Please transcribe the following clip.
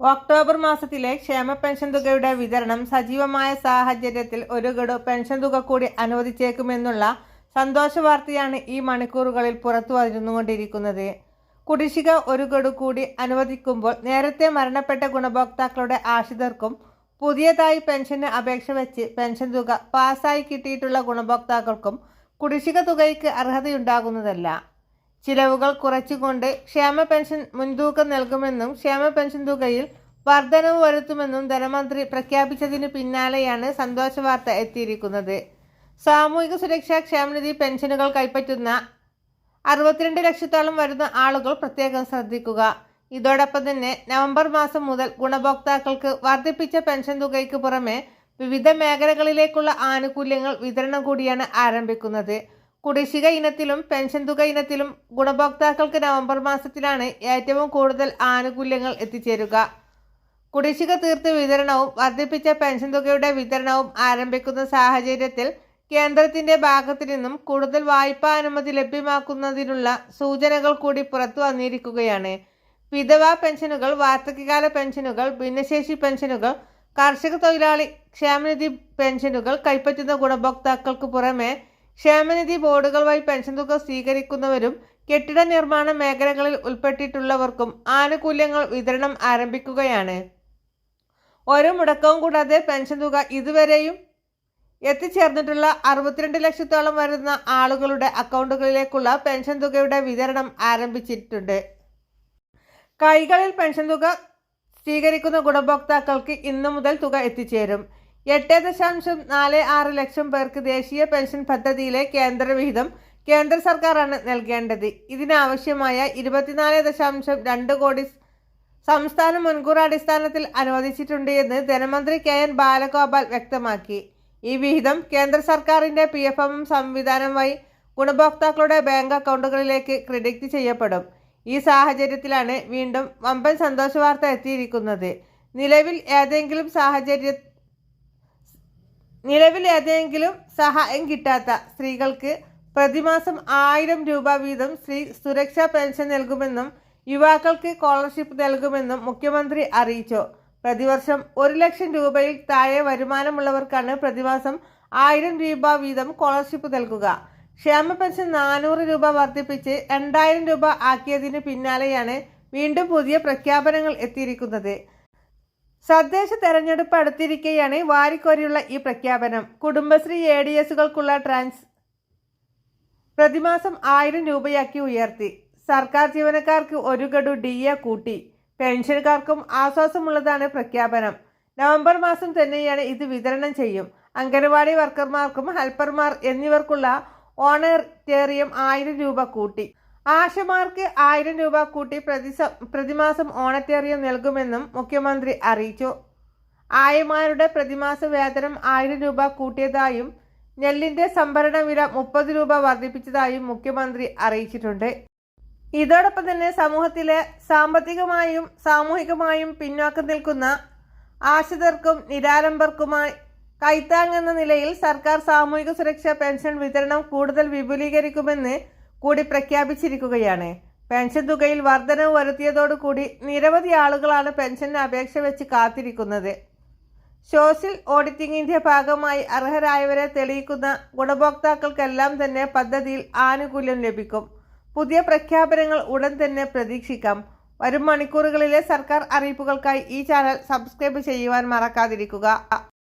October മാസത്തിലെ ക്ഷേമ pension തുകയുടെ വിതരണം സജീവമായ സാഹചര്യത്തിൽ ഒരു ഗഡു പെൻഷൻ തുക കൂടി അനുവദിച്ചേക്കുമെന്നുള്ള സന്തോഷ വാർത്തയാണ് ഈ മണിക്കൂറുകളിൽ പുറത്തു വരുന്നുകൊണ്ടിരിക്കുന്നത് കുടിശ്ശിക ഒരു ഗഡു കൂടി അനുവദിക്കുമ്പോൾ നേരത്തെ മരണപ്പെട്ട ഗുണഭോക്താക്കളുടെ ആശ്രിതർക്കും പുതിയതായി പെൻഷന് അപേക്ഷ വെച്ച് പെൻഷൻ തുക പാസ്സായി കിട്ടിയിട്ടുള്ള ഗുണഭോക്താക്കൾക്കും കുടിശ്ശിക തുകയ്ക്ക് അർഹതയുണ്ടാകുന്നതല്ല. ചിലവുകൾ കുറച്ചുകൊണ്ട് ക്ഷേമ പെൻഷൻ മുൻതൂക്കം നൽകുമെന്നും ക്ഷേമ പെൻഷൻ തുകയിൽ വർധനവ് വരുത്തുമെന്നും ധനമന്ത്രി പ്രഖ്യാപിച്ചതിന് പിന്നാലെയാണ് സന്തോഷ വാർത്ത എത്തിയിരിക്കുന്നത്. സാമൂഹിക സുരക്ഷാ ക്ഷേമനിധി പെൻഷനുകൾ കൈപ്പറ്റുന്ന അറുപത്തിരണ്ട് ലക്ഷത്തോളം വരുന്ന ആളുകൾ പ്രത്യേകം ശ്രദ്ധിക്കുക. ഇതോടൊപ്പം തന്നെ നവംബർ മാസം മുതൽ ഗുണഭോക്താക്കൾക്ക് വർദ്ധിപ്പിച്ച പെൻഷൻ തുകയ്ക്ക് പുറമെ വിവിധ മേഖലകളിലേക്കുള്ള ആനുകൂല്യങ്ങൾ വിതരണം കൂടിയാണ് ആരംഭിക്കുന്നത്. കുടിശ്ശിക ഇനത്തിലും പെൻഷൻ തുക ഇനത്തിലും ഗുണഭോക്താക്കൾക്ക് നവംബർ മാസത്തിലാണ് ഏറ്റവും കൂടുതൽ ആനുകൂല്യങ്ങൾ എത്തിച്ചേരുക. കുടിശ്ശിക തീർത്ത് വിതരണവും വർദ്ധിപ്പിച്ച പെൻഷൻ തുകയുടെ വിതരണവും ആരംഭിക്കുന്ന സാഹചര്യത്തിൽ കേന്ദ്രത്തിന്റെ ഭാഗത്തു നിന്നും കൂടുതൽ വായ്പാ അനുമതി ലഭ്യമാക്കുന്നതിനുള്ള സൂചനകൾ കൂടി പുറത്തു വന്നിരിക്കുകയാണ്. വിധവാ പെൻഷനുകൾ വാർദ്ധക്യകാല പെൻഷനുകൾ ഭിന്നശേഷി പെൻഷനുകൾ കർഷക തൊഴിലാളി ക്ഷേമനിധി പെൻഷനുകൾ കൈപ്പറ്റുന്ന ഗുണഭോക്താക്കൾക്ക് പുറമെ ക്ഷേമനിധി ബോർഡുകൾ വഴി പെൻഷൻ തുക സ്വീകരിക്കുന്നവരും കെട്ടിട നിർമ്മാണ മേഖലകളിൽ ഉൾപ്പെട്ടിട്ടുള്ളവർക്കും ആനുകൂല്യങ്ങൾ വിതരണം ആരംഭിക്കുകയാണ്. ഒരു മുടക്കവും കൂടാതെ പെൻഷൻ തുക ഇതുവരെയും എത്തിച്ചേർന്നിട്ടുള്ള അറുപത്തിരണ്ട് ലക്ഷത്തോളം വരുന്ന ആളുകളുടെ അക്കൗണ്ടുകളിലേക്കുള്ള പെൻഷൻ തുകയുടെ വിതരണം ആരംഭിച്ചിട്ടുണ്ട്. കൈകളിൽ പെൻഷൻ തുക സ്വീകരിക്കുന്ന ഗുണഭോക്താക്കൾക്ക് ഇന്നു മുതൽ തുക എത്തിച്ചേരും. എട്ട് ദശാംശം നാല് ആറ് ലക്ഷം പേർക്ക് ദേശീയ പെൻഷൻ പദ്ധതിയിലെ കേന്ദ്രവിഹിതം കേന്ദ്ര സർക്കാരാണ് നൽകേണ്ടത്. ഇതിനാവശ്യമായ ഇരുപത്തിനാല് ദശാംശം രണ്ട് കോടി സംസ്ഥാനം മുൻകൂർ അടിസ്ഥാനത്തിൽ അനുവദിച്ചിട്ടുണ്ട് എന്ന് ധനമന്ത്രി കെ എൻ ബാലഗോപാൽ വ്യക്തമാക്കി. ഈ വിഹിതം കേന്ദ്ര സർക്കാരിന്റെ പി എഫ് എം സംവിധാനം വഴി ഗുണഭോക്താക്കളുടെ ബാങ്ക് അക്കൗണ്ടുകളിലേക്ക് ക്രെഡിറ്റ് ചെയ്യപ്പെടും. ഈ സാഹചര്യത്തിലാണ് വീണ്ടും വമ്പൻ സന്തോഷ വാർത്ത എത്തിയിരിക്കുന്നത്. നിലവിൽ ഏതെങ്കിലും സാഹചര്യ നിലവിൽ ഏതെങ്കിലും സഹായം കിട്ടാത്ത സ്ത്രീകൾക്ക് പ്രതിമാസം ആയിരം രൂപ വീതം സ്ത്രീ സുരക്ഷാ പെൻഷൻ നൽകുമെന്നും യുവാക്കൾക്ക് സ്കോളർഷിപ്പ് നൽകുമെന്നും മുഖ്യമന്ത്രി അറിയിച്ചു. പ്രതിവർഷം ഒരു ലക്ഷം രൂപയിൽ താഴെ വരുമാനമുള്ളവർക്കാണ് പ്രതിമാസം ആയിരം രൂപ വീതം സ്കോളർഷിപ്പ് നൽകുക. ക്ഷേമ പെൻഷൻ നാനൂറ് രൂപ വർദ്ധിപ്പിച്ച് രണ്ടായിരം രൂപ ആക്കിയതിന് പിന്നാലെയാണ് വീണ്ടും പുതിയ പ്രഖ്യാപനങ്ങൾ എത്തിയിരിക്കുന്നത്. തദ്ദേശ തെരഞ്ഞെടുപ്പ് അടുത്തിരിക്കെയാണ് വാരിക്കോരിയുള്ള ഈ പ്രഖ്യാപനം. കുടുംബശ്രീ എ ഡി എസുകൾക്കുള്ള ട്രാൻസ് പ്രതിമാസം ആയിരം രൂപയാക്കി ഉയർത്തി. സർക്കാർ ജീവനക്കാർക്ക് ഒരു ഗഡു ഡി എ കൂട്ടി. പെൻഷൻകാർക്കും ആശ്വാസമുള്ളതാണ് പ്രഖ്യാപനം. നവംബർ മാസം തന്നെയാണ് ഇത് വിതരണം ചെയ്യും. അംഗനവാടി വർക്കർമാർക്കും ഹെൽപ്പർമാർ എന്നിവർക്കുള്ള ഓണറേറിയം ആയിരം രൂപ കൂട്ടി. ആശമാർക്ക് ആയിരം രൂപ കൂട്ടി പ്രതിസ പ്രതിമാസം ഓണറ്റേറിയം നൽകുമെന്നും മുഖ്യമന്ത്രി അറിയിച്ചു. ആയമാരുടെ പ്രതിമാസ വേതനം ആയിരം രൂപ കൂട്ടിയതായും നെല്ലിന്റെ സംഭരണ വില മുപ്പത് രൂപ വർദ്ധിപ്പിച്ചതായും മുഖ്യമന്ത്രി അറിയിച്ചിട്ടുണ്ട്. ഇതോടൊപ്പം തന്നെ സമൂഹത്തിലെ സാമ്പത്തികമായും സാമൂഹികമായും പിന്നോക്കം നിൽക്കുന്ന ആശ്രിതർക്കും നിരാലംബർക്കുമായി കൈത്താങ്ങെന്ന നിലയിൽ സർക്കാർ സാമൂഹിക സുരക്ഷാ പെൻഷൻ വിതരണം കൂടുതൽ വിപുലീകരിക്കുമെന്ന് കൂടി പ്രഖ്യാപിച്ചിരിക്കുകയാണ്. പെൻഷൻ തുകയിൽ വർധനവ് വരുത്തിയതോടുകൂടി നിരവധി ആളുകളാണ് പെൻഷന് അപേക്ഷ വെച്ച് കാത്തിരിക്കുന്നത്. സോഷ്യൽ ഓഡിറ്റിംഗിന്റെ ഭാഗമായി അർഹരായവരെ തെളിയിക്കുന്ന ഗുണഭോക്താക്കൾക്കെല്ലാം തന്നെ പദ്ധതിയിൽ ആനുകൂല്യം ലഭിക്കും. പുതിയ പ്രഖ്യാപനങ്ങൾ ഉടൻ തന്നെ പ്രതീക്ഷിക്കാം. വരും മണിക്കൂറുകളിലെ സർക്കാർ അറിയിപ്പുകൾക്കായി ഈ ചാനൽ സബ്സ്ക്രൈബ് ചെയ്യുവാൻ മറക്കാതിരിക്കുക.